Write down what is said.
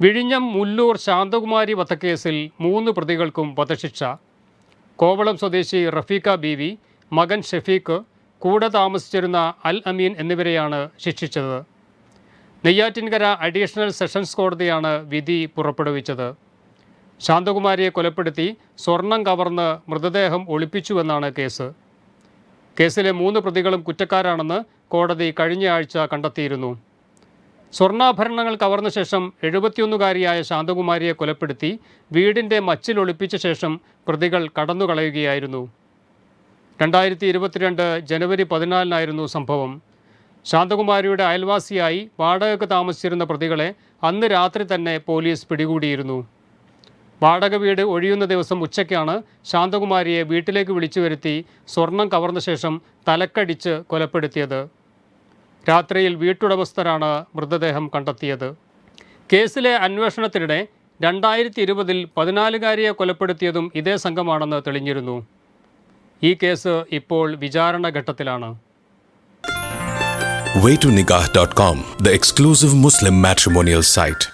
വിഴിഞ്ഞം മുല്ലൂർ ശാന്തകുമാരി വധക്കേസിൽ മൂന്ന് പ്രതികൾക്കും വധശിക്ഷ. കോവളം സ്വദേശി റഫീഖ ബീവി മകൻ ഷെഫീഖ് കൂടെ താമസിച്ചിരുന്ന അൽ അമീൻ എന്നിവരെയാണ് ശിക്ഷിച്ചത്. നെയ്യാറ്റിൻകര അഡീഷണൽ സെഷൻസ് കോടതിയാണ് വിധി പുറപ്പെടുവിച്ചത്. ശാന്തകുമാരിയെ കൊലപ്പെടുത്തി സ്വർണം കവർന്ന് മൃതദേഹം ഒളിപ്പിച്ചുവെന്നാണ് കേസ്. കേസിലെ മൂന്ന് പ്രതികളും കുറ്റക്കാരാണെന്ന് കോടതി കഴിഞ്ഞയാഴ്ച കണ്ടെത്തിയിരുന്നു. സ്വർണാഭരണങ്ങൾ കവർന്ന ശേഷം എഴുപത്തിയൊന്നുകാരിയായ ശാന്തകുമാരിയെ കൊലപ്പെടുത്തി വീടിന്റെ മച്ചിൽ ഒളിപ്പിച്ച ശേഷം പ്രതികൾ കടന്നുകളയുകയായിരുന്നു. രണ്ടായിരത്തി ഇരുപത്തിരണ്ട് ജനുവരി പതിനാലിനായിരുന്നു സംഭവം. ശാന്തകുമാരിയുടെ അയൽവാസിയായി വാടകയ്ക്ക് താമസിച്ചിരുന്ന പ്രതികളെ അന്ന് രാത്രി തന്നെ പോലീസ് പിടികൂടിയിരുന്നു. വാടക വീട് ഒഴിയുന്ന ദിവസം ഉച്ചയ്ക്കാണ് ശാന്തകുമാരിയെ വീട്ടിലേക്ക് വിളിച്ചു വരുത്തി സ്വർണം കവർന്ന ശേഷം തലക്കടിച്ച് കൊലപ്പെടുത്തിയത്. രാത്രിയിൽ വീട്ടുടമസ്ഥരാണ് മൃതദേഹം കണ്ടെത്തിയത്. കേസിലെ അന്വേഷണത്തിനിടെ രണ്ടായിരത്തി ഇരുപതിൽ പതിനാലുകാരിയെ കൊലപ്പെടുത്തിയതും ഇതേ സംഘമാണെന്ന് തെളിഞ്ഞിരുന്നു. ഈ കേസ് ഇപ്പോൾ വിചാരണഘട്ടത്തിലാണ് way ഘട്ടത്തിലാണ് waytonikah.com, the exclusive Muslim matrimonial site.